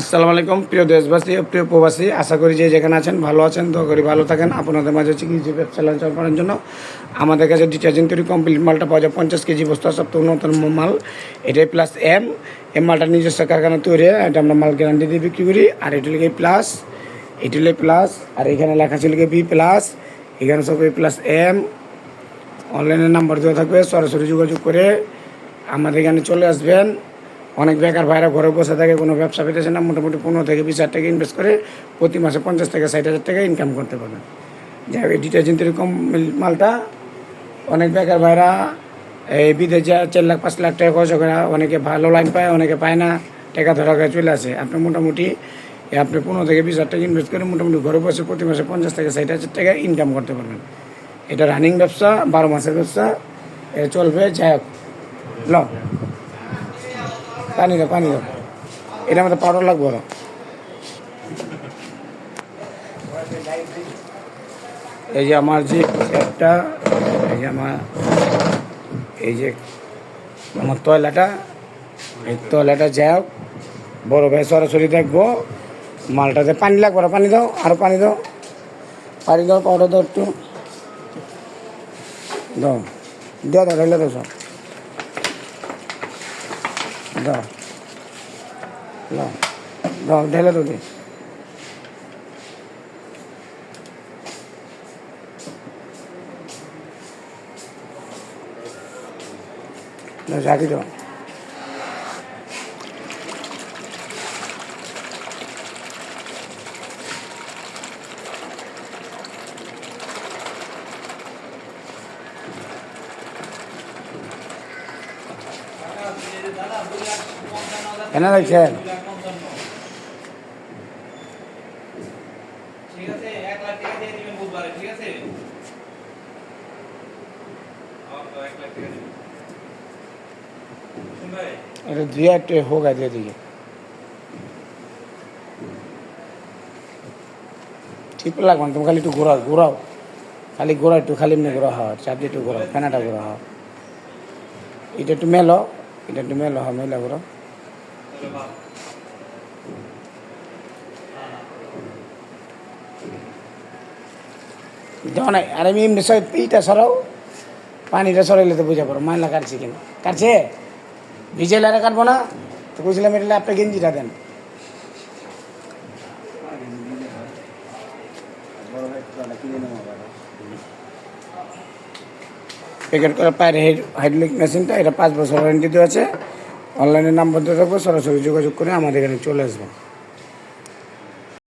আসসালামু আলাইকুম, প্রিয় দেশবাসী ও প্রিয় প্রবাসী। আশা করি যে যেখানে আছেন ভালো আছেন তো করি ভালো থাকেন। আপনাদের মাঝে হচ্ছে কিছু ব্যবসা লঞ্চন করার জন্য। আমাদের কাছে ডিটারজেন্ট তৈরি কমপ্লিট মালটা পাওয়া যায় পঞ্চাশ কেজি বস্তা সবথেকে উন্নতম মাল এটাই প্লাস এম এম মালটা নিজস্ব কারখানা তৈরি, এটা আমরা মাল গ্যারান্টি দিয়ে বিক্রি করি। আর এটি লিখে প্লাস এটি লিখে প্লাস আর এখানে লেখা ছিল বি প্লাস এখানে সব প্লাস এম অনলাইনে নাম্বার দেওয়া থাকবে, সরাসরি যোগাযোগ করে আমাদের এখানে চলে আসবেন। অনেক বেকার ভাইরা ঘরে বসে থাকে, কোনো ব্যবসা পেতেছে না, মোটামুটি পনেরো থেকে বিশ হাজার টাকা ইনভেস্ট করে প্রতি মাসে পঞ্চাশ থেকে ষাট হাজার টাকা ইনকাম করতে পারবেন যাই হোক, এই ডিটারজেন্টের কম মালটা অনেক বেকার ভাইরা এই বিদেশ চার লাখ, পাঁচ লাখ টাকা খরচ করে, অনেকে ভালো লাইন পায়, অনেকে পায় না, টাকা ধরা করে চলে আসে। আপনি মোটামুটি আপনি পনেরো থেকে বিশ হাজার টাকা ইনভেস্ট করে মোটামুটি ঘরে বসে প্রতি মাসে পঞ্চাশ থেকে ষাট হাজার টাকা ইনকাম করতে পারবেন। এটা রানিং ব্যবসা, বারো মাসের ব্যবসা চলবে, যাই হোক। ল। পানি দাও পানি দাও এটা আমাদের পাউডার লাগবে ওরা এই যে আমার যে একটা এই যে আমার এই যে আমার তয়লাটা এই তয়লাটা যাই হোক বড় ভাই সরাসরি দেখব মালটাতে পানি লাগবে ওরা পানি দাও আরও পানি দাও। পানি দাও পাউডার দাও একটু। দাও। দাও দাও ঢেলে দাও সব দাও। দাও। দাও ঢেলে দাও ঝাঁকি দাও। কেন দেখছেন ঠিক আছে এক লাখ টাকা দিয়ে দিবেন বুধবারে ঠিক এটা দিয়ে একটু হোক আছে এদিকে ঠিক লাগবে না তুমি খালি একটু ঘোরাও ঘোরাও। খালি ঘোরা একটু খালি এমনি ঘোরা হয় চাপ একটু ঘোরাও ফেনাটা ঘোরা হয়। এটা একটু মেলো। এটা একটু মেলো হয়, মেলা বাদ দেখো না আর আমি এমনি সব ইটা সরাও পানিটা সরাইলে তো বুঝা পারো, মাইলা কাটছি কিনা। কাটছে? ভিজে লারে কাটবো না? তো বুঝলাম এটা আপনি গেঞ্জিটা দেন। প্যাকেট করা পায়ের হেড হাইড্রোলিক মেশিনটা, এটা পাঁচ বছর ওয়ারেন্টি দেওয়া আছে। অনলাইনে নাম্বার দিয়ে রাখব, সরাসরি যোগাযোগ করে আমাদের এখানে চলে আসবেন।